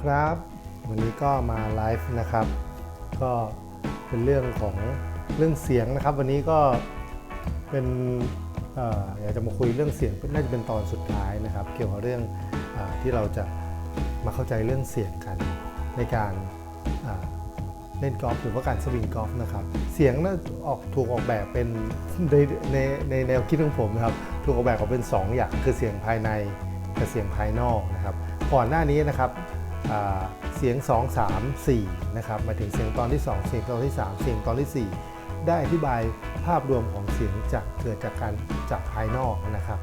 วัสดีครับ วันนี้ก็มาไลฟ์นะครับ ก็เป็นเรื่องของเรื่องเสียงนะครับ วันนี้ก็เป็นออยากจะมาคุยเรื่องเสียงน่าจะเป็นตอนสุดท้ายนะครับ เกี่ยวกับเรื่องอที่เราจะมาเข้าใจเรื่องเสียงกันในการเล่นกอล์ฟหรือว่าการสวิงกอล์ฟนะครับ เสียงน่าออกถูกออกแบบเป็นในในในแนวคิดของผมนะครับ ถูกออกแบบออกเป็น 2 อย่างคือเสียงภายในกับเสียงภายนอกนะครับ ก่อนหน้านี้นะครับ เสียง 2 3 4 นะครับหมายถึงเสียงตอนที่ 2 เสียงตอนที่ 3 เสียงตอนที่ 4 ได้อธิบายภาพรวมของเสียงจากเกิดจากการจากภายนอกนะครับ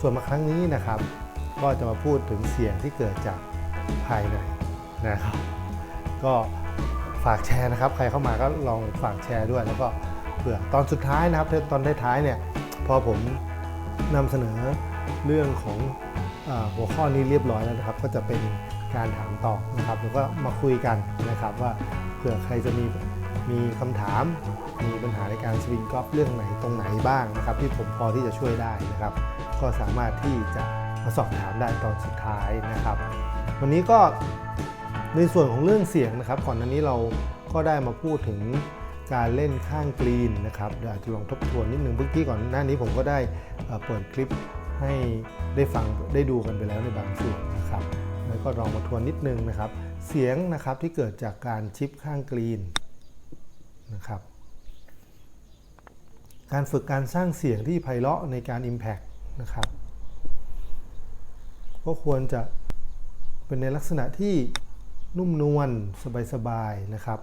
ส่วนมาครั้งนี้นะครับ ก็จะมาพูดถึงเสียงที่เกิดจากภายในนะครับ ก็ฝากแชร์นะครับ ใครเข้ามาก็ลองฝากแชร์ด้วย แล้วก็เผื่อตอนสุดท้ายนะครับตอนท้ายๆเนี่ยพอผมนำเสนอเรื่องของอหัวข้อนี้เรียบร้อยแล้วนะครับ ก็จะเป็น การถามตอบนะครับแล้วก็มาคุยกันนะครับว่าเผื่อใครจะมีมีคำถาม มีปัญหาในการสวิงกอล์ฟเรื่องไหนตรงไหนบ้างนะครับ ที่ผมพอที่จะช่วยได้นะครับ ก็สามารถที่จะมาสอบถามได้ตอนสุดท้ายนะครับ วันนี้ก็ในส่วนของเรื่องเสียงนะครับก่อนหน้านี้เราก็ได้มาพูดถึงการเล่นข้างกรีนนะครับเดี๋ยวอาจจะลองทบทวนนิดนึงเมื่อกี้ก่อนหน้านี้ผมก็ได้เอ่อเปิดคลิปให้ได้ฟังได้ดูกันไปแล้วในบางส่วนนะครับ แล้วก็ลองมาทวนนิดนึงนะครับ เสียงนะครับที่เกิดจากการชิปข้างกรีนนะครับ การฝึกการสร้างเสียงที่ไพเราะในการ Impact นะครับ ก็ควรจะเป็นในลักษณะที่นุ่มนวลสบายๆนะครับ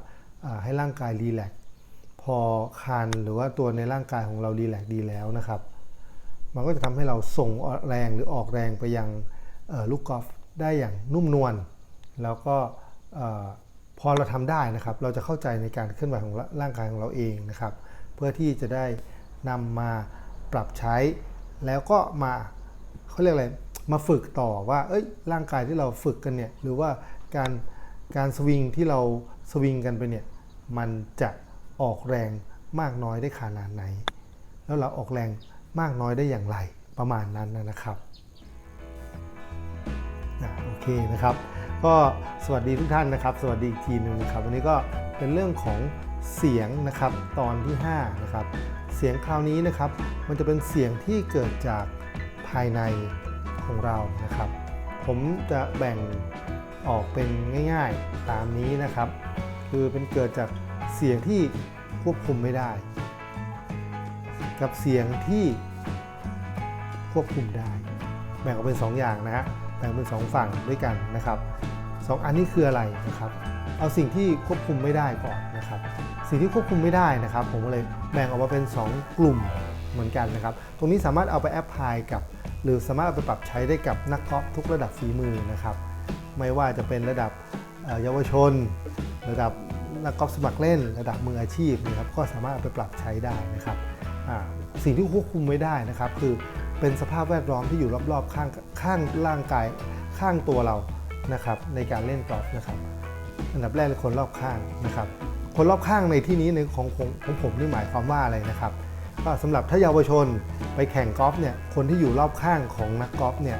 ให้ร่างกายรีแลกพอคันหรือว่าตัวในร่างกายของเรารีแลกดีแล้วนะครับ มันก็จะทำให้เราส่งแรงหรือออกแรงไปยังลูกกอล์ฟ ได้อย่างนุ่มนวลแล้วก็พอเราทำได้นะครับ เราจะเข้าใจในการเคลื่อนไหวของร่างกายของเราเองนะครับ เพื่อที่จะได้นำมาปรับใช้ แล้วก็มาเขาเรียกอะไร มาฝึกต่อว่า เอ้ย ร่างกายที่เราฝึกกันเนี่ย หรือว่าการการสวิงที่เราสวิงกันไปเนี่ย มันจะออกแรงมากน้อยได้ขนาดไหน แล้วเราออกแรงมากน้อยได้อย่างไรประมาณนั้นนะครับ เคนะครับ ก็สวัสดีทุกท่านนะครับ สวัสดีอีกทีหนึ่งครับ วันนี้ก็เป็นเรื่องของเสียงนะครับตอนที่5นะครับ เสียงคราวนี้นะครับ มันจะเป็นเสียงที่เกิดจากภายในของเรานะครับ ผมจะแบ่งออกเป็นง่ายๆตามนี้นะครับ คือเป็นเกิดจากเสียงที่ควบคุมไม่ได้ กับเสียงที่ควบคุมได้ แบ่งออกเป็น2อย่างนะฮะ แบ่งเป็น 2 ฝั่งด้วยกันนะครับสองอันนี้คืออะไรนะครับ เอาสิ่งที่ควบคุมไม่ได้ก่อนนะครับ สิ่งที่ควบคุมไม่ได้นะครับ ผมก็เลยแบ่งออกมาเป็น 2 กลุ่มเหมือนกันนะครับ ตรงนี้สามารถเอาไปแอพพลายกับ หรือสามารถเอาไปปรับใช้ได้กับนักกอล์ฟทุกระดับฝีมือนะครับ ไม่ว่าจะเป็นระดับเยาวชน ระดับนักกอล์ฟสมัครเล่น ระดับมืออาชีพนะครับ ก็สามารถเอาไปปรับใช้ได้นะครับสิ่งที่ควบคุมไม่ได้นะครับ คือ เป็นสภาพแวดล้อมที่อยู่รอบๆข้างข้างร่างกายข้างตัวเรานะครับในการเล่นกอล์ฟนะครับอันดับแรกเลยคนรอบข้างนะครับ คนรอบข้างในที่นี้ในของผมของผมนี่หมายความว่าอะไรนะครับ ก็สำหรับถ้าเยาวชนไปแข่งกอล์ฟเนี่ยคนที่อยู่รอบข้างของนักกอล์ฟเนี่ย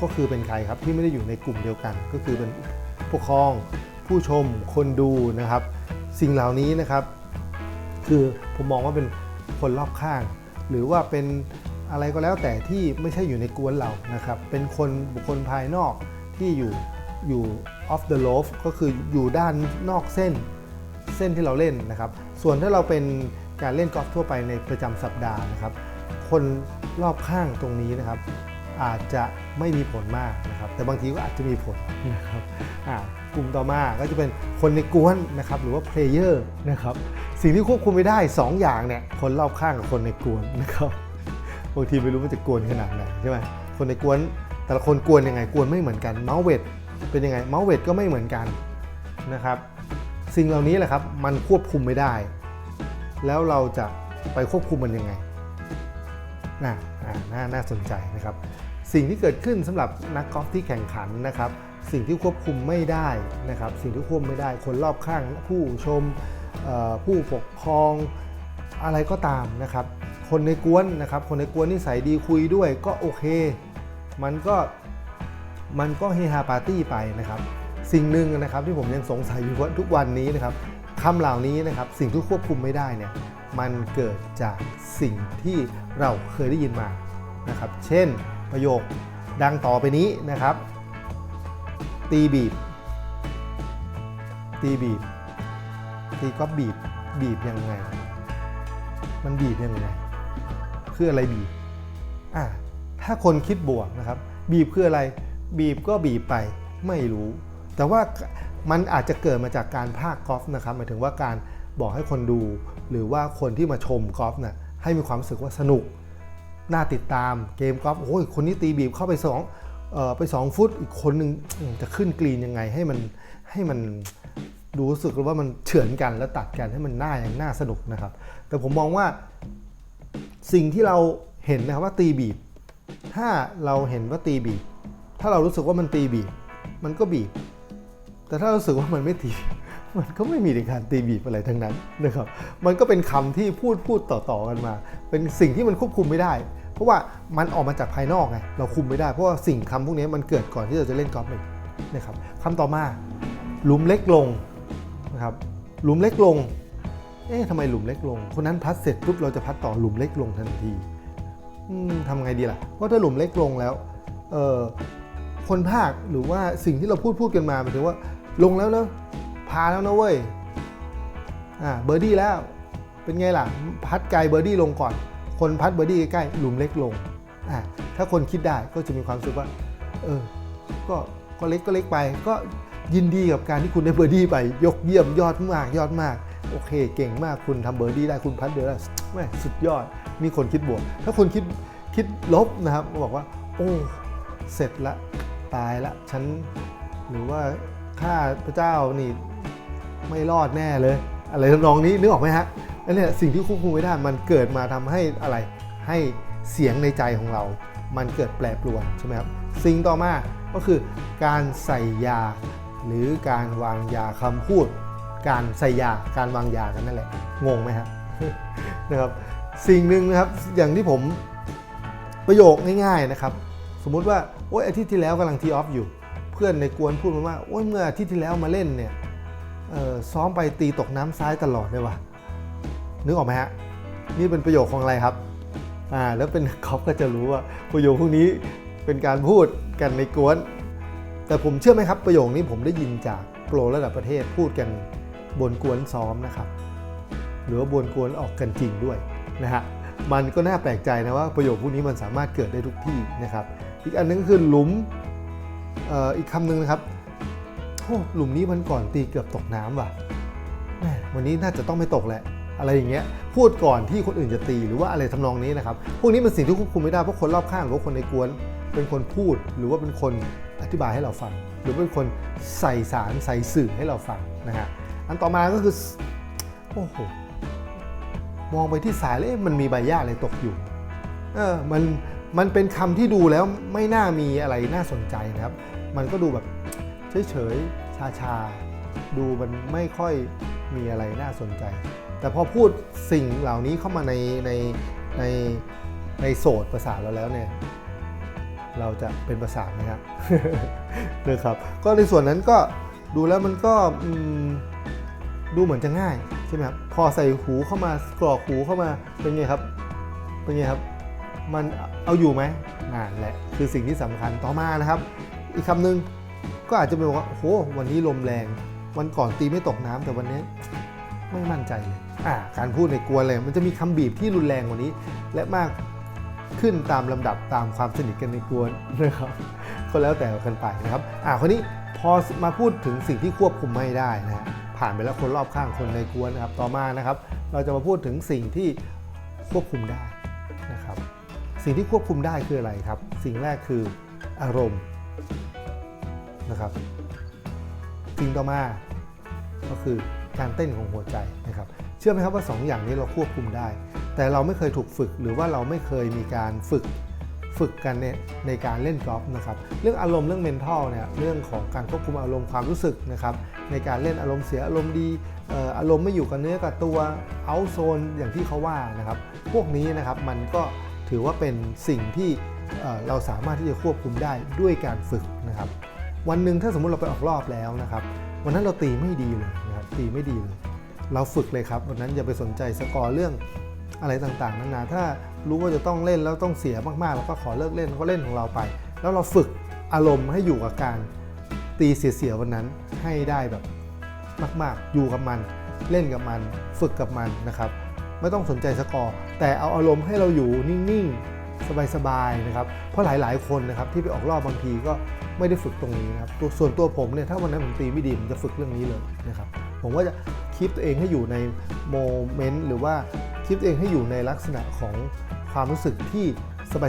ก็คือเป็นใครครับที่ไม่ได้อยู่ในกลุ่มเดียวกัน ก็คือเป็นผู้ปกครอง ผู้ชมคนดูนะครับ สิ่งเหล่านี้นะครับ คือผมมองว่าเป็นคนรอบข้าง หรือว่าเป็น อะไรก็แล้วแต่ที่ไม่ใช่อยู่ในกวนเรานะครับ เป็นคนบุคคลภายนอกที่อยู่อยู่ off the loaf ก็คืออยู่ด้านนอกเส้นเส้นที่เราเล่นนะครับ ส่วนถ้าเราเป็นการเล่นกอล์ฟทั่วไปในประจำสัปดาห์นะครับ คนรอบข้างตรงนี้นะครับ อาจจะไม่มีผลมากนะครับ แต่บางทีก็อาจจะมีผลนะครับกลุ่มต่อมาก็จะเป็นคนในกวนนะครับ หรือว่าเพลเยอร์นะครับ สิ่งที่ควบคุมไม่ได้ 2 อย่างเนี่ย คนรอบข้างกับคนในกวนนะครับ บางทีไม่รู้มันจะกวนขนาดไหนใช่ไหมคนในกวนแต่ละคนกวนยังไงกวนไม่เหมือนกันเมาส์เวทเป็นยังไงเมาส์เวทก็ไม่เหมือนกันนะครับ สิ่งเหล่านี้แหละครับมันควบคุมไม่ได้ แล้วเราจะไปควบคุมมันยังไงน่าน่าน่าสนใจนะครับ สิ่งที่เกิดขึ้นสำหรับนักกอล์ฟที่แข่งขันนะครับ สิ่งที่ควบคุมไม่ได้นะครับ สิ่งที่ควบคุมไม่ได้คนรอบข้างผู้ชมผู้ปกครองอะไรก็ตามนะครับ คนในกวนนะครับ คนในกวนนิสัยดีคุยด้วยก็โอเค มันก็มันก็เฮฮาปาร์ตี้ไปนะครับ สิ่งหนึ่งนะครับที่ผมยังสงสัยอยู่ว่าทุกวันนี้นะครับคำเหล่านี้นะครับสิ่งที่ควบคุมไม่ได้เนี่ยมันเกิดจากสิ่งที่เราเคยได้ยินมานะครับ เช่นประโยคดังต่อไปนี้นะครับ ตีบีบ ตีบีบ ตีก็บีบ บีบยังไง มันบีบยังไง คืออะไรบีบอะถ้าคนคิดบวกนะครับ บีบคืออะไร บีบก็บีบไปไม่รู้ แต่ว่ามันอาจจะเกิดมาจากการภาคกอล์ฟนะครับหมายถึงว่าการบอกให้คนดู หรือว่าคนที่มาชมกอล์ฟน่ะให้มีความรู้สึกว่าสนุกน่าติดตามเกมกอล์ฟโอ้ยคนนี้ตีบีบเข้าไปสองเอ่อไป 2 ฟุตอีกคนนึงจะขึ้นกรีนยังไงให้มันให้มันดูรู้สึกว่ามันเฉือนกันแล้วตัดกันให้มันน่าอย่างน่าสนุกนะครับ แต่ผมมองว่า สิ่งที่เราเห็นนะครับว่าตีบีบ ถ้าเราเห็นว่าตีบีบ ถ้าเรารู้สึกว่ามันตีบีบ มันก็บีบ แต่ถ้าเรารู้สึกว่ามันไม่ตี มันก็ไม่มีในการตีบีบอะไรทั้งนั้นนะครับ มันก็เป็นคำที่พูดพูดต่อๆกันมา เป็นสิ่งที่มันควบคุมไม่ได้ เพราะว่ามันออกมาจากภายนอกไง เราคุมไม่ได้ เพราะว่าสิ่งคำพวกนี้มันเกิดก่อนที่เราจะเล่นกอล์ฟเองนะครับคำต่อมาหลุมเล็กลงนะครับหลุมเล็กลง เอ๊ะทำไมหลุมเล็กลง คนนั้นพัดเสร็จปุ๊บเราจะพัดต่อหลุมเล็กลงทันทีอืมทำไงดีล่ะ เพราะถ้าหลุมเล็กลงแล้วเออคนภาคหรือว่าสิ่งที่เราพูดพูดกันมาหมายถึงว่าลงแล้วเนอะพาแล้วนะเว้ย อ่าเบอร์ดี้แล้ว เป็นไงล่ะ พัดไกลเบอร์ดี้ลงก่อน คนพัดเบอร์ดี้ใกล้หลุมเล็กลง อ่าถ้าคนคิดได้ก็จะมีความรู้สึกว่า เออ ก็ก็เล็กก็เล็กไป ก็ยินดีกับการที่คุณได้เบอร์ดี้ไป ยกเยี่ยมยอดมากยอดมาก โอเค เก่งมากคุณทำเบอร์ดี้ได้คุณพัดเดือดแม่สุดยอดนี่คนคิดบวก ถ้าคนคิดคิดลบนะครับบอกว่า โอ้เสร็จละตายละฉันหรือว่าข้าพระเจ้านี่ไม่รอดแน่เลย อะไรทำนองนี้นึกออกไหมฮะอันนี้สิ่งที่ควบคุมไม่ได้มันเกิดมาทำให้อะไรให้เสียงในใจของเรา มันเกิดแปรปรวนใช่ไหมครับสิ่งต่อมาก็คือการใส่ยา หรือการวางยาคำพูด การใส่ยาการวางยากันนั่นแหละงงไหมฮะนะครับสิ่งหนึ่งนะครับอย่างที่ผมประโยคง่ายๆนะครับ สมมุติว่าโอ๊ยอาทิตย์ที่แล้วกำลังทีออฟอยู่ เพื่อนในกวนพูดมาว่าโอ๊ยเมื่ออาทิตย์ที่แล้วมาเล่นเนี่ยซ้อมไปตีตกน้ำซ้ายตลอดเลยว่ะนึกออกไหมฮะนี่เป็นประโยคของอะไรครับอ่าแล้วเป็นคอปก็จะรู้ว่าประโยคพวกนี้เป็นการพูดกันในกวน แต่ผมเชื่อไหมครับประโยคนี้ผมได้ยินจากโปรระดับประเทศพูดกัน บนกวนซ้อมนะครับหรือว่าบนกวนออกกันจริงด้วยนะฮะมันก็น่าแปลกใจนะว่าประโยคพวกนี้มันสามารถเกิดได้ทุกที่นะครับ อีกอันนึงก็คือหลุมอออีกคำหนึ่งนะครับโอ้หลุมนี้วันก่อนตีเกือบตกน้ำว่ะวันนี้น่าจะต้องไม่ตกแหละ อะไรอย่างเงี้ยพูดก่อนที่คนอื่นจะตีหรือว่าอะไรทำนองนี้นะครับ พวกนี้เป็นสิ่งที่ควบคุมไม่ได้เพราะคนรอบข้างหรือคนในกวนเป็นคนพูดหรือว่าเป็นคนอธิบายให้เราฟัง หรือเป็นคนใส่สารใส่สื่อให้เราฟังนะฮะ อันต่อมาก็คือ โอ้โห มองไปที่สายแล้วมันมีใบหญ้าอะไรตกอยู่ เออ มัน มันเป็นคำที่ดูแล้วไม่น่ามีอะไรน่าสนใจนะครับ มันก็ดูแบบเฉยๆ ชาๆ ดูมันไม่ค่อยมีอะไรน่าสนใจ แต่พอพูดสิ่งเหล่านี้เข้ามาในในในในโสดประสาทเราแล้วเนี่ยเราจะเป็นประสาทนะครับนะครับ ก็ในส่วนนั้นก็ดูแล้วมันก็ ดูเหมือนจะง่ายใช่ไหมครับพอใส่หูเข้ามากรอกหูเข้ามาเป็นไงครับเป็นไงครับ มันเอาอยู่ไหมนั่นแหละคือสิ่งที่สำคัญต่อมานะครับ อีกคำหนึ่งก็อาจจะเป็นว่าโอ้โหวันนี้ลมแรง วันก่อนตีไม่ตกน้ำแต่วันนี้ไม่มั่นใจเลยอ่าการพูดในกลัวเลยมันจะมีคำบีบที่รุนแรงกว่านี้ และมากขึ้นตามลำดับตามความสนิทกันในกวนนะครับก็แล้วแต่กันไปนะครับอ่าคนนี้พอมาพูดถึงสิ่งที่ควบคุมไม่ได้นะฮะ ผ่านไปแล้วคนรอบข้างคนในกวนนะครับ ต่อมานะครับ เราจะมาพูดถึงสิ่งที่ควบคุมได้นะครับ สิ่งที่ควบคุมได้คืออะไรครับ สิ่งแรกคืออารมณ์นะครับ สิ่งต่อมาก็คือการเต้นของหัวใจนะครับ เชื่อไหมครับว่าสองอย่างนี้เราควบคุมได้ แต่เราไม่เคยถูกฝึกหรือว่าเราไม่เคยมีการฝึก ฝึกกันในในการเล่นกอล์ฟนะครับเรื่องอารมณ์เรื่อง mental เนี่ยเรื่องของการควบคุมอารมณ์ความรู้สึกนะครับในการเล่นอารมณ์เสียอารมณ์ดีอารมณ์ไม่อยู่กับเนื้อกับตัวเอาโซนอย่างที่เขาว่านะครับพวกนี้นะครับมันก็ถือว่าเป็นสิ่งที่เอ่อเราสามารถที่จะควบคุมได้ด้วยการฝึกนะครับ วันหนึ่งถ้าสมมุติเราไปออกรอบแล้วนะครับ วันนั้นเราตีไม่ดีเลยนะครับตีไม่ดีเลยเราฝึกเลยครับวันนั้นอย่าไปสนใจสกอร์เรื่อง อะไรต่างๆนานาถ้ารู้ว่าจะต้องเล่นแล้วต้องเสียมากๆเราก็ขอเลิกเล่นเราก็เล่นของเราไป แล้วเราฝึกอารมณ์ให้อยู่กับการตีเสียๆวันนั้นให้ได้แบบมาก ๆ อยู่กับมัน เล่นกับมัน ฝึกกับมันนะครับ ไม่ต้องสนใจสกอร์ แต่เอาอารมณ์ให้เราอยู่นิ่ง ๆ สบายๆนะครับเพราะหลายๆคนนะครับที่ไปออกรอบบางทีก็ไม่ได้ฝึกตรงนี้นะครับตัวส่วนตัวผมเนี่ยถ้าวันนั้นผมตีไม่ดีผมจะฝึกเรื่องนี้เลยนะครับผมว่าจะคีปตัวเองให้อยู่ในโมเมนต์หรือว่าคีปตัวเองให้อยู่ในลักษณะของความรู้สึกที่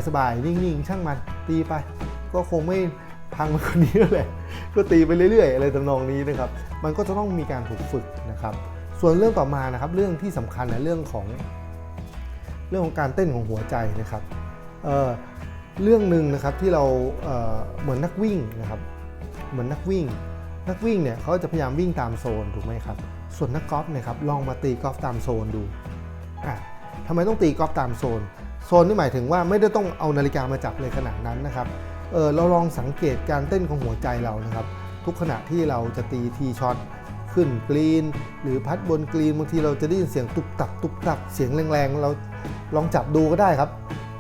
สบายๆนิ่งๆ ช่างมันตีไป ก็คงไม่พังมันคนนี้แหละก็ตีไปเรื่อยๆอะไรทำนองนี้นะครับ มันก็จะต้องมีการถูกฝึกนะครับ ส่วนเรื่องต่อมานะครับเรื่องที่สำคัญนะเรื่องของเรื่องของการเต้นของหัวใจนะครับ เเรื่องหนึ่งนะครับที่เราเเหมือนนักวิ่งนะครับ เหมือนนักวิ่ง นักวิ่งเนี่ยเขาจะพยายามวิ่งตามโซนถูกไหมครับ ส่วนนักกอล์ฟเนี่ยครับลองมาตีกอล์ฟตามโซนดูอะทำไมต้องตีกอล์ฟตามโซน โซนนี่หมายถึงว่าไม่ได้ต้องเอานาฬิกามาจับเลยขนาดนั้นนะครับเออเราลองสังเกตการเต้นของหัวใจเรานะครับ ทุกขณะที่เราจะตีทีช็อตขึ้นกรีน หรือพัดบนกรีนบางทีเราจะได้ยินเสียงตุบตับตุบตับเสียงแรงๆเราลองจับดูก็ได้ครับ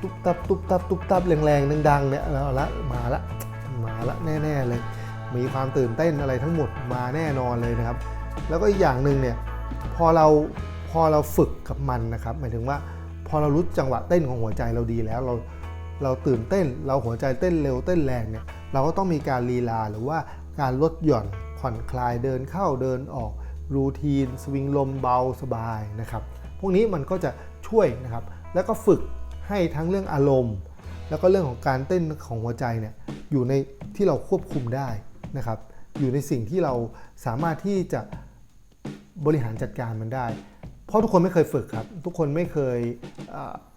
ตุบตับตุบตับตุบตับแรงๆดังๆเนี่ยเอาละมาละมาละแน่ๆเลย มีความตื่นเต้นอะไรทั้งหมดมาแน่นอนเลยนะครับ แล้วก็อีกอย่างหนึ่งเนี่ยพอเราพอเราฝึกกับมันนะครับ หมายถึงว่าพอเรารู้จังหวะเต้นของหัวใจเราดีแล้วเราเราตื่นเต้นเราหัวใจเต้นเร็วเต้นแรงเนี่ยเราก็ต้องมีการลีลาหรือว่าการลดหย่อนผ่อนคลายเดินเข้าเดินออกรูทีน สวิงลมเบาสบายนะครับ พวกนี้มันก็จะช่วยนะครับ แล้วก็ฝึก ให้ทั้งเรื่องอารมณ์ แล้วก็เรื่องของการเต้นของหัวใจเนี่ยอยู่ในที่เราควบคุมได้นะครับ อยู่ในสิ่งที่เราสามารถที่จะบริหารจัดการมันได้ เพราะทุกคนไม่เคยฝึกครับ ทุกคนไม่เคย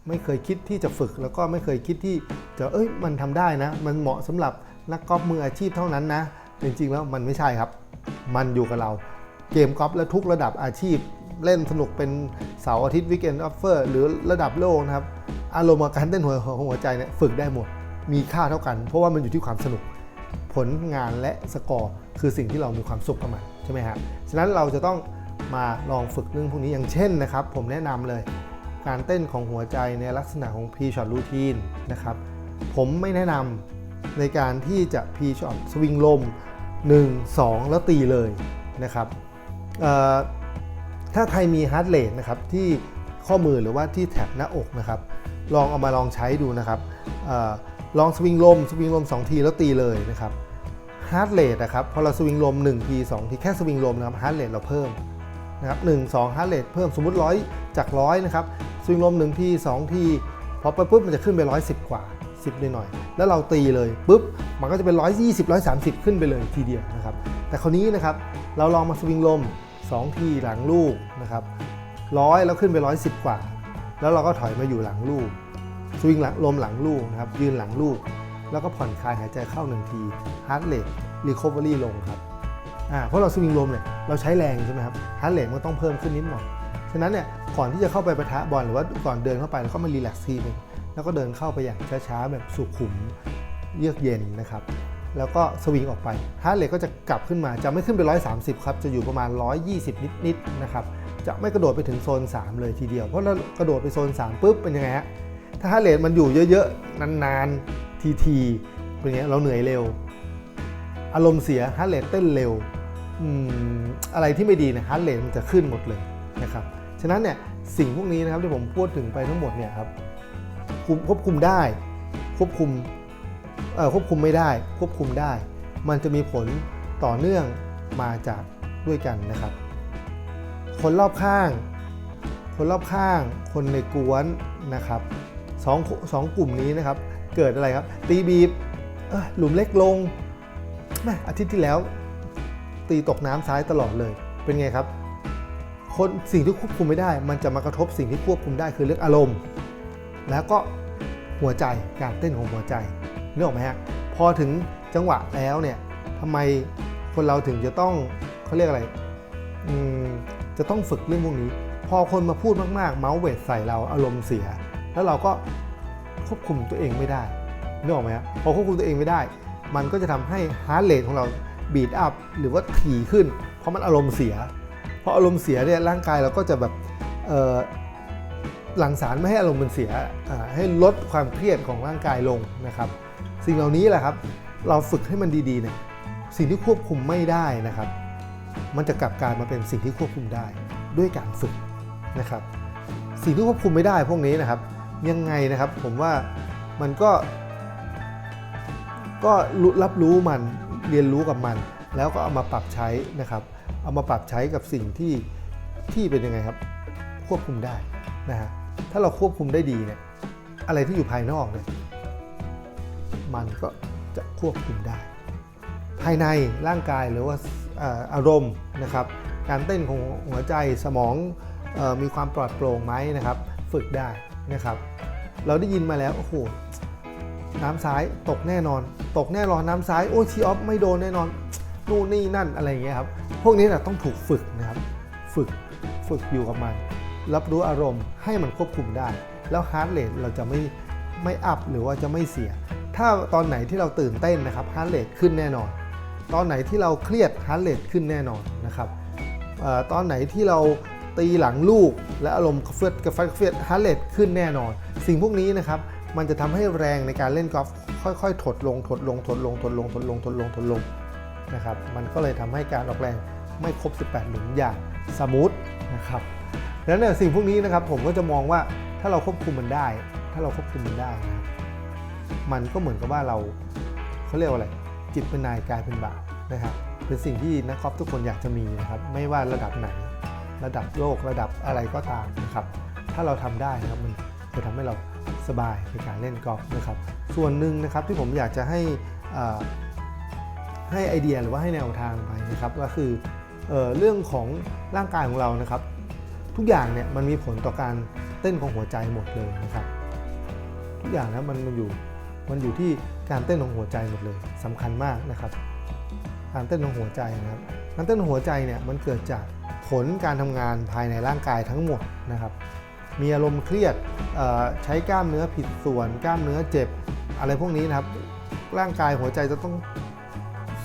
ไม่เคยคิดที่จะฝึก แล้วก็ไม่เคยคิดที่จะเอ้ยมันทำได้นะ มันเหมาะสำหรับนักกอล์ฟมืออาชีพเท่านั้นนะจริงๆแล้วมันไม่ใช่ครับ มันอยู่กับเราเกมกอล์ฟและทุกระดับอาชีพเล่นสนุกเป็นเสาร์อาทิตย์วิกเอนด์ออฟเฟอร์หรือระดับโลกนะครับ อารมณ์การเต้นหัวของหัวใจเนี่ยฝึกได้หมด มีค่าเท่ากัน เพราะว่ามันอยู่ที่ความสนุก ผลงานและสกอร์คือสิ่งที่เรามีความสุขกับมันใช่ไหมครับฉะนั้นเราจะต้องมาลองฝึกเรื่องพวกนี้อย่างเช่นนะครับ ผมแนะนำเลย การเต้นของหัวใจในลักษณะของ P shot routine นะครับ ผมไม่แนะนำในการที่จะ P shot สวิงลม 1 2 แล้วตีเลยนะครับถ้าใครมีฮาร์ดเรทนะครับที่ข้อมือหรือว่าที่แท็บหน้าอกนะครับ ลองเอามาลองใช้ดูนะครับออลองสวิงลมสวิงลม 2 ทีแล้วตีเลยนะครับฮาร์ดเรทนะครับพอเราสวิงลม1ที2ทีแค่สวิงลมนะครับฮาร์ดเรทเราเพิ่มนะครับ1 2ฮาร์ดเรทเพิ่มสมมุติ100จาก100นะครับสวิงลม1ที2ทีพอไปปุ๊บมันจะขึ้นไป 110 กว่า 10หน่อยๆแล้วเราตีเลยปุ๊บมันก็จะเป็น 120 130 ขึ้นไปเลยทีเดียวนะครับแต่คราวนี้นะครับเราลองมาสวิงลม 2 ทีหลังลูกนะครับร้อยแล้วขึ้นไป 110 กว่า แล้วเราก็ถอยมาอยู่หลังลูกสวิงหลังลมหลังลูกนะครับ ยืนหลังลูก แล้วก็ผ่อนคลายหายใจเข้าหนึ่งทีฮาร์ดเรทรีคอเวอรี่ลงครับอ่าเพราะเราสวิงลมเนี่ยเราใช้แรงใช่ไหมครับฮาร์ดเรทมันต้องเพิ่มขึ้นนิดหน่อยฉะนั้นเนี่ยก่อนที่จะเข้าไปประทะบอลหรือว่าก่อนเดินเข้าไปเราก็มารีแลกซ์ทีนึงแล้วก็เดินเข้าไปอย่างช้าๆแบบสุขุมเยือกเย็นนะครับแล้วก็สวิงออกไปฮาร์ดเรทก็จะกลับขึ้นมาจะไม่ขึ้นไป 130 ครับ จะอยู่ประมาณ 120 นิดๆนะครับ จะไม่กระโดดไปถึงโซน 3 เลยทีเดียว เพราะเรากระโดดไปโซน 3ปุ๊บเป็นยังไงฮะถ้าฮาร์เรทมันอยู่เยอะๆ นานๆ ทีๆเป็นไงเราเหนื่อยเร็ว อารมณ์เสียฮาร์เรทเต้นเร็วอะไรที่ไม่ดีนะฮาร์เรทมันจะขึ้นหมดเลยนะครับฉะนั้นเนี่ยสิ่งพวกนี้นะครับที่ผมพูดถึงไปทั้งหมดเนี่ยครับควบคุมได้ควบคุมควบคุมไม่ได้ควบคุมได้ มันจะมีผลต่อเนื่องมาจากด้วยกันนะครับ คนรอบข้าง คนรอบข้าง คนในกวนนะครับสองสองกลุ่มนี้นะครับ เกิดอะไรครับ ตีบีบหลุมเล็กลงแม่อาทิตย์ที่แล้ว ตีตกน้ำซ้ายตลอดเลย เป็นไงครับ คนสิ่งที่ควบคุมไม่ได้ มันจะมากระทบสิ่งที่ควบคุมได้คือเรื่องอารมณ์ แล้วก็หัวใจการเต้นของหัวใจนึกออกไหมฮะพอถึงจังหวะแล้วเนี่ยทำไมคนเราถึงจะต้องเขาเรียกอะไรอืม จะต้องฝึกเรื่องพวกนี้ พอคนมาพูดมากๆ เมาส์เวทใส่เราอารมณ์เสีย แล้วเราก็ควบคุมตัวเองไม่ได้นึกออกไหมฮะพอควบคุมตัวเองไม่ได้ มันก็จะทำให้ฮาร์ดเรทของเราบีดอัพหรือว่าถี่ขึ้น เพราะมันอารมณ์เสียเพราะอารมณ์เสียเนี่ยร่างกายเราก็จะแบบหลั่งสารไม่ให้อารมณ์มันเสียให้ลดความเครียดของร่างกายลงนะครับ สิ่งเหล่านี้แหละครับ เราฝึกให้มันดีๆเนี่ยสิ่งที่ควบคุมไม่ได้นะครับ มันจะกลับกลายมาเป็นสิ่งที่ควบคุมได้ด้วยการฝึกนะครับ สิ่งที่ควบคุมไม่ได้พวกนี้นะครับ ยังไงนะครับผมว่ามันก็ ก็รับรู้มันเรียนรู้กับมัน แล้วก็เอามาปรับใช้นะครับ เอามาปรับใช้กับสิ่งที่ที่เป็นยังไงครับ ควบคุมได้นะฮะถ้าเราควบคุมได้ดีเนี่ยอะไรที่อยู่ภายนอกเนี่ยมันก็จะควบคุมได้ ภายในร่างกายหรือว่า อารมณ์นะครับ การเต้นของหัวใจสมองออมีความปลอดโปร่งไหมนะครับ ฝึกได้นะครับ เราได้ยินมาแล้วโอ้โหน้ำซ้ายตกแน่นอน ตกแน่นอนน้ำซ้ายโอ้ชีออฟไม่โดนแน่นอนนู่นนี่นั่นอะไรอย่างเงี้ยครับพวกนี้แหละต้องถูกฝึกนะครับ ฝึกฝึกอยู่กับมัน รับรู้อารมณ์ให้มันควบคุมได้ แล้วฮาร์ดเรทเราจะไม่ไม่อัพหรือว่าจะไม่เสีย ถ้าตอนไหนที่เราตื่นเต้นนะครับฮาร์ดเรทขึ้นแน่นอน ตอนไหนที่เราเครียดฮาร์ดเรทขึ้นแน่นอนนะครับอตอนไหนที่เราตีหลังลูก และอารมณ์กระเฟื่อนกระฟัดกระเฟียดฮาร์ดเรทขึ้นแน่นอน สิ่งพวกนี้นะครับมันจะทำให้แรงในการเล่นกอล์ฟค่อยๆ ถดลงถดลงถดลงถดลงถดลงถดลงถดลงนะครับมันก็เลยทำให้การออกแรงไม่ครบ 18 หลุมอย่างสมูทนะครับแล้วเนี่ยสิ่งพวกนี้นะครับผมก็จะมองว่าถ้าเราควบคุมมันได้ ถ้าเราควบคุมมันได้นะมันก็เหมือนกับว่าเราเขาเรียกว่าอะไร จิตเป็นนายกายเป็นบ่าวนะครับเป็นสิ่งที่นักกอล์ฟทุกคนอยากจะมีนะครับไม่ว่าระดับไหน ระดับโลกระดับอะไรก็ตามนะครับถ้าเราทำได้นะครับมันจะทำให้เราสบายในการเล่นกอล์ฟนะครับ ส่วนหนึ่งนะครับที่ผมอยากจะให้อ่าให้ไอเดียหรือว่าให้แนวทางไปนะครับก็คือเออเรื่องของร่างกายของเรานะครับ ทุกอย่างเนี่ยมันมีผลต่อการเต้นของหัวใจหมดเลยนะครับ ทุกอย่างนะมันมันอยู่มันอยู่ที่ การเต้นของหัวใจหมดเลยสำคัญมากนะครับ การเต้นของหัวใจนะครับการเต้นของหัวใจเนี่ยมันเกิดจากผลการทำงานภายในร่างกายทั้งหมดนะครับ มีอารมณ์เครียดใช้กล้ามเนื้อผิดส่วน กล้ามเนื้อเจ็บ อะไรพวกนี้นะครับ ร่างกายหัวใจจะต้อง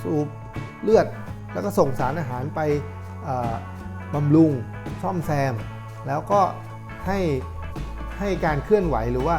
สูบเลือด แล้วก็ส่งสารอาหารไปบำรุงซ่อมแซม แล้วก็ให้ให้การเคลื่อนไหวหรือว่า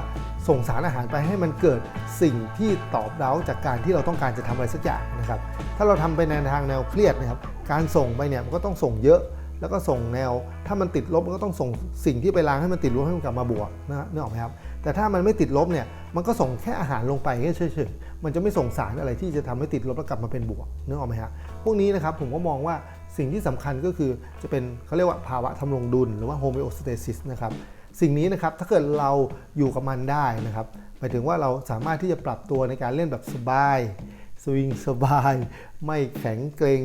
ส่งสารอาหารไปให้มันเกิดสิ่งที่ตอบเร้าจากการที่เราต้องการจะทำอะไรสักอย่างนะครับ ถ้าเราทำไปในทางแนวเครียดนะครับ การส่งไปเนี่ยมันก็ต้องส่งเยอะ แล้วก็ส่งแนว ถ้ามันติดลบมันก็ต้องส่งสิ่งที่ไปล้างให้มันติดลบให้มันกลับมาบวกนะนึกออกไหมครับ แต่ถ้ามันไม่ติดลบเนี่ยมันก็ส่งแค่อาหารลงไปแค่เฉยๆ มันจะไม่ส่งสารอะไรที่จะทำให้ติดลบแล้วกลับมาเป็นบวกนึกออกไหมฮะ พวกนี้นะครับผมก็มองว่าสิ่งที่สำคัญก็คือจะเป็นเขาเรียกว่าภาวะทำรงดุลหรือว่า homeostasis นะครับ สิ่งนี้นะครับถ้าเกิดเราอยู่กับมันได้นะครับหมายถึงว่าเราสามารถที่จะปรับตัวในการเล่นแบบสบายสวิงสบาย ไม่แข็งเกรง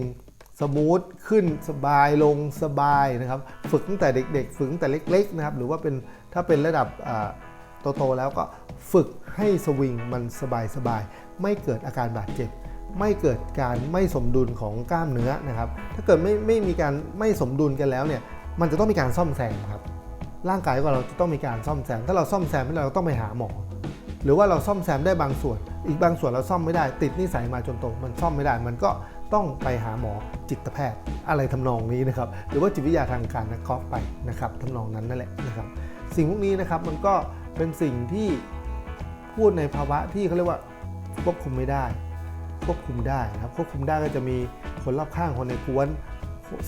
สมูทขึ้นสบายลงสบายนะครับ ฝึกตั้งแต่เด็ก ๆ ฝึกตั้งแต่เล็ก ๆ นะครับ หรือว่าเป็นถ้าเป็นระดับโตๆแล้วก็ฝึกให้สวิงมันสบายๆไม่เกิดอาการบาดเจ็บ ไม่เกิดการไม่สมดุลของกล้ามเนื้อนะครับ ถ้าเกิดไม่ไม่มีการไม่สมดุลกันแล้วเนี่ยมันจะต้องมีการซ่อมแซมครับ ร่างกายของเราจะต้องมีการซ่อมแซม ถ้าเราซ่อมแซมไม่ได้เราต้องไปหาหมอ หรือว่าเราซ่อมแซมได้บางส่วน อีกบางส่วนเราซ่อมไม่ได้ ติดนิสัยมาจนโตมันซ่อมไม่ได้ มันก็ต้องไปหาหมอจิตแพทย์ อะไรทำนองนี้นะครับ หรือว่าจิตวิทยาทางการนักกอล์ฟไปนะครับทำนองนั้นนั่นแหละนะครับ สิ่งพวกนี้นะครับมันก็เป็นสิ่งที่พูดในภาวะที่เขาเรียกว่าควบคุมไม่ได้ ควบคุมได้นะครับควบคุมได้ก็จะมีคนรอบข้างคนในกวน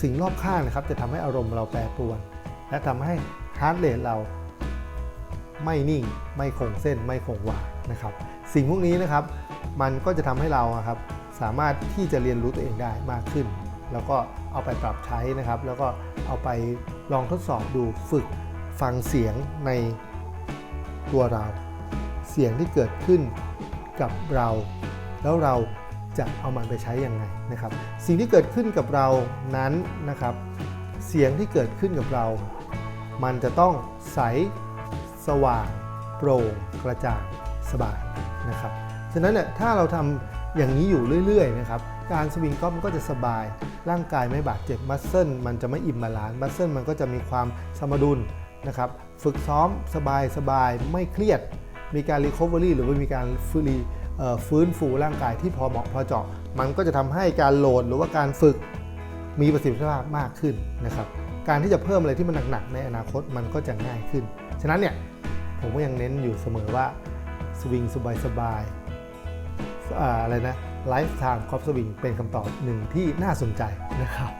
สิ่งรอบข้างนะครับ จะทำให้อารมณ์เราแปรปรวน และทำให้ ฮาร์ดเรทเราไม่นิ่ง ไม่คงเส้นไม่คงวานะครับ สิ่งพวกนี้นะครับมันก็จะทำให้เราครับสามารถที่จะเรียนรู้ตัวเองได้มากขึ้น แล้วก็เอาไปปรับใช้นะครับ แล้วก็เอาไปลองทดสอบดูฝึกฟังเสียงในตัวเรา เสียงที่เกิดขึ้นกับเรา แล้วเราจะเอามันไปใช้ยังไงนะครับ สิ่งที่เกิดขึ้นกับเรานั้นนะครับ เสียงที่เกิดขึ้นกับเรา มันจะต้องใส สว่าง โปร่ง กระจ่าง สบายนะครับ ฉะนั้นเนี่ยถ้าเราทำอย่างนี้อยู่เรื่อยๆนะครับ การสวิงกอล์ฟมันก็จะสบาย ร่างกายไม่บาดเจ็บ มัสเซิลมันจะไม่อิ่มบาลาน มัสเซิลมันก็จะมีความสมดุลนะครับ ฝึกซ้อมสบายสบายๆไม่เครียด มีการรีคอเวอรี่หรือว่ามีการฟื้นฟื้นฟูร่างกายที่พอเหมาะพอเจาะ มันก็จะทำให้การโหลดหรือว่าการฝึกมีประสิทธิภาพมากขึ้นนะครับ การที่จะเพิ่มอะไรที่มันหนักๆในอนาคตมันก็จะง่ายขึ้น ฉะนั้นเนี่ยผมก็ยังเน้นอยู่เสมอว่าสวิงสบายๆออะไรนะไลฟ์ไทม์คอฟสวิงเป็นคำตอบหนึ่งที่น่าสนใจนะครับ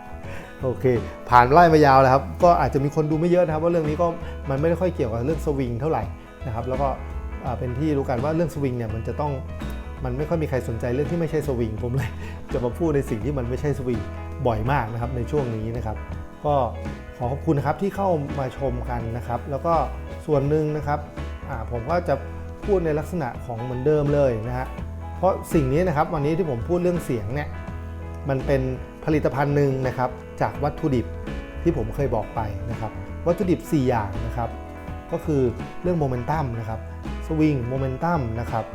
โอเค ผ่านไล่มายาวแล้วครับก็อาจจะมีคนดูไม่เยอะนะครับว่าเรื่องนี้ก็มันไม่ได้ค่อยเกี่ยวกับเรื่องสวิงเท่าไหร่นะครับแล้วก็เป็นที่รู้กันว่าเรื่องสวิงเนี่ยมันจะต้องมันไม่ค่อยมีใครสนใจเรื่องที่ไม่ใช่สวิงผมเลยจะมาพูดในสิ่งที่มันไม่ใช่สวิงบ่อยมากนะครับในช่วงนี้นะครับ ก็ขอขอบคุณนะครับที่เข้ามาชมกันนะครับ แล้วก็ส่วนหนึ่งนะครับผมก็จะพูดในลักษณะของเหมือนเดิมเลยนะฮะเพราะสิ่งนี้นะครับวันนี้ที่ผมพูดเรื่องเสียงเนี่ยมันเป็นผลิตภัณฑ์หนึ่งนะครับจากวัตถุดิบที่ผมเคยบอกไปนะครับ วัตถุดิบ 4 อย่างนะครับ ก็คือเรื่องโมเมนตัมนะครับสวิงโมเมนตัมนะครับ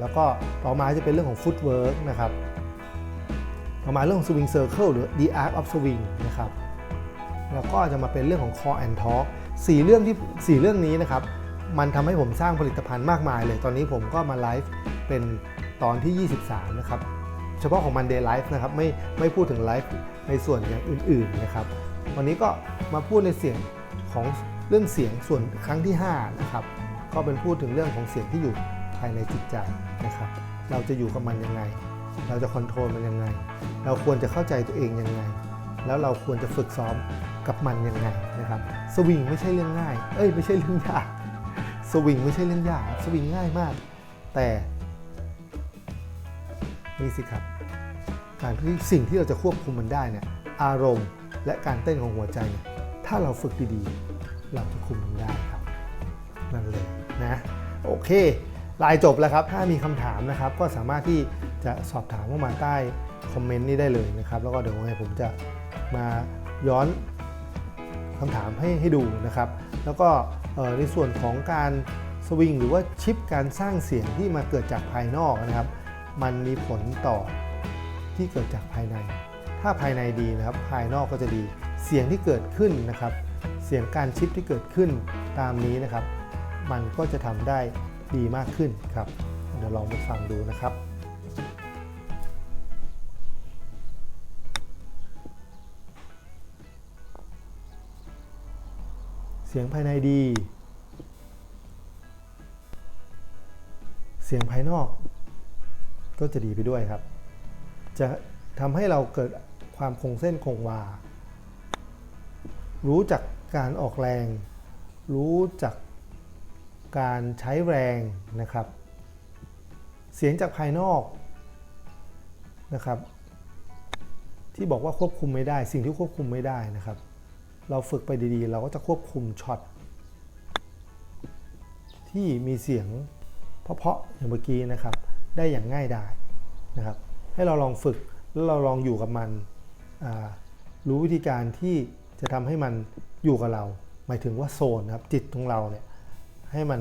แล้วก็ต่อมาจะเป็นเรื่องของฟุตเวิร์กนะครับต่อมาเรื่องของสวิงเซอร์เคิลหรือ the art of swing นะครับ แล้วก็จะมาเป็นเรื่องของ core and talk สี่เรื่องที่สี่เรื่องนี้นะครับ มันทำให้ผมสร้างผลิตภัณฑ์มากมายเลย ตอนนี้ผมก็มาไลฟ์เป็นตอนที่ 23 นะครับ เฉพาะของ Monday Live นะครับ ไม่ไม่พูดถึงไลฟ์ในส่วนอย่างอื่นๆนะครับ วันนี้ก็มาพูดในเสียงของเรื่องเสียงส่วนครั้งที่ 5 นะครับ ก็เป็นพูดถึงเรื่องของเสียงที่อยู่ภายในจิตใจนะครับ เราจะอยู่กับมันยังไง เราจะคอนโทรลมันยังไง เราควรจะเข้าใจตัวเองยังไง แล้วเราควรจะฝึกซ้อม กับมันยังไงนะครับสวิงไม่ใช่เรื่องง่าย เอ้ยไม่ใช่เรื่องยากสวิงไม่ใช่เรื่องยากสวิงง่ายมาก แต่นี่สิครับการที่สิ่งที่เราจะควบคุมมันได้เนี่ยอารมณ์และการเต้นของหัวใจเนี่ยถ้าเราฝึกดีๆ เราจะคุมมันได้ครับนั่นเลยนะโอเคลายจบแล้วครับ ถ้ามีคำถามนะครับ ก็สามารถที่จะสอบถามเข้ามาใต้คอมเมนต์นี้ได้เลยนะครับ แล้วก็เดี๋ยวยังไงผมจะมาย้อน คำถามให้ให้ดูนะครับ แล้วก็ในส่วนของการสวิงหรือว่าชิปการสร้างเสียงที่มาเกิดจากภายนอกนะครับ มันมีผลต่อที่เกิดจากภายใน ถ้าภายในดีนะครับ ภายนอกก็จะดีเสียงที่เกิดขึ้นนะครับ เสียงการชิปที่เกิดขึ้นตามนี้นะครับ มันก็จะทำได้ดีมากขึ้นครับเดี๋ยวลองไปฟังดูนะครับ เสียงภายในดี เสียงภายนอก ก็จะดีไปด้วยครับ จะทำให้เราเกิดความคงเส้นคงวา รู้จักการออกแรง รู้จักการใช้แรงนะครับ เสียงจากภายนอกนะครับ ที่บอกว่าควบคุมไม่ได้ สิ่งที่ควบคุมไม่ได้นะครับ เราฝึกไปดีๆ เราก็จะควบคุมช็อตที่มีเสียงเพาะๆอย่างเมื่อกี้นะครับ ได้อย่างง่ายดายนะครับ ให้เราลองฝึกแล้วเราลองอยู่กับมันรู้วิธีการที่จะทำให้มันอยู่กับเรา หมายถึงว่าโซนนะครับจิตของเราเนี่ยให้มัน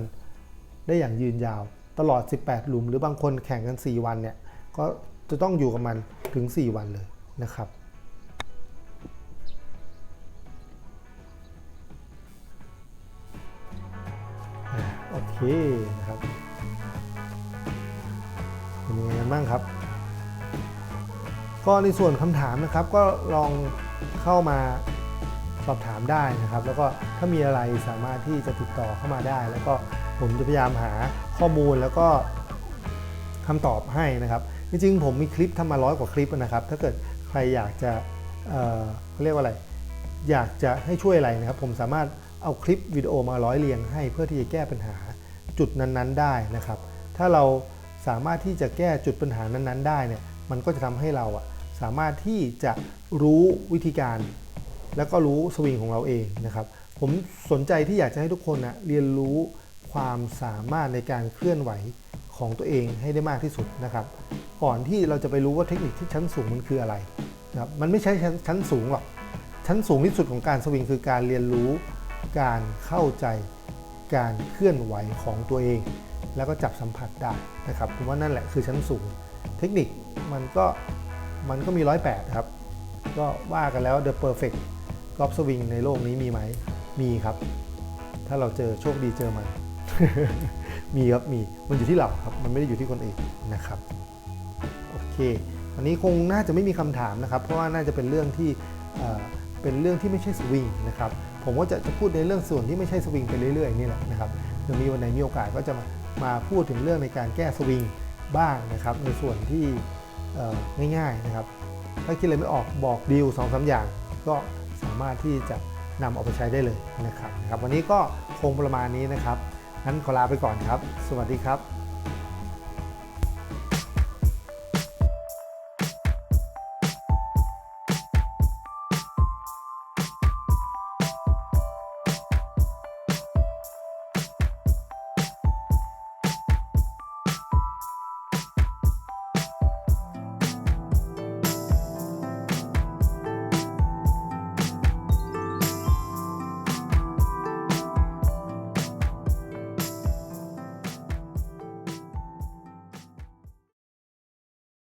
ได้อย่างยืนยาวตลอด 18 หลุม หรือบางคนแข่งกัน 4 วันเนี่ยก็จะต้องอยู่กับมันถึง 4 วันเลยนะครับ เคนะครับ เป็นยังไงกันบ้างครับ ก็ในส่วนคำถามนะครับ ก็ลองเข้ามาสอบถามได้นะครับ แล้วก็ถ้ามีอะไรสามารถที่จะติดต่อเข้ามาได้ แล้วก็ผมจะพยายามหาข้อมูลแล้วก็คำตอบให้นะครับ จริงๆผมมีคลิปทำมาร้อยกว่าคลิปนะครับ ถ้าเกิดใครอยากจะเเขาเรียกว่าอะไร อยากจะให้ช่วยอะไรนะครับ ผมสามารถเอาคลิปวิดีโอมาร้อยเรียงให้เพื่อที่จะแก้ปัญหา จุดนั้นๆได้นะครับ ถ้าเราสามารถที่จะแก้จุดปัญหานั้นๆ ได้เนี่ยมันก็จะทำให้เราอะสามารถที่จะรู้วิธีการ แล้วก็รู้สวิงของเราเองนะครับ ผมสนใจที่อยากจะให้ทุกคนนะเรียนรู้ความสามารถในการเคลื่อนไหวของตัวเองให้ได้มากที่สุดนะครับ ก่อนที่เราจะไปรู้ว่าเทคนิคที่ชั้นสูงมันคืออะไรนะครับมันไม่ใช่ชั้นชั้นสูงหรอกชั้นสูงที่สุดของการสวิงคือการเรียนรู้การเข้าใจ การเคลื่อนไหวของตัวเอง แล้วก็จับสัมผัสได้นะครับผมว่านั่นแหละคือชั้นสูง เทคนิคมันก็มันก็มีร้อยแปดครับ ก็ว่ากันแล้ว The Perfect กอล์ฟสวิงในโลกนี้มีไหม มีครับ ถ้าเราเจอโชคดีเจอมัน มีครับ มี มันอยู่ที่เราครับ มันไม่ได้อยู่ที่คนอื่นนะครับ โอเควันนี้คงน่าจะไม่มีคำถามนะครับ เพราะว่าน่าจะเป็นเรื่องที่เเป็นเรื่องที่ไม่ใช่สวิงนะครับ ผมก็จะจะพูดในเรื่องส่วนที่ไม่ใช่สวิงไปเรื่อยๆนี่แหละนะครับเดี๋ยวมีวันไหนมีโอกาสก็จะมามาพูดถึงเรื่องในการแก้สวิงบ้างนะครับ ในส่วนที่ง่ายๆนะครับ ถ้าคิดอะไรไม่ออกบอกดีลสองสาอย่าง ก็สามารถที่จะนำเอาไปใช้ได้เลยนะครับนะครับ วันนี้ก็คงประมาณนี้นะครับงั้นขอลาไปก่อนครับ สวัสดีครับ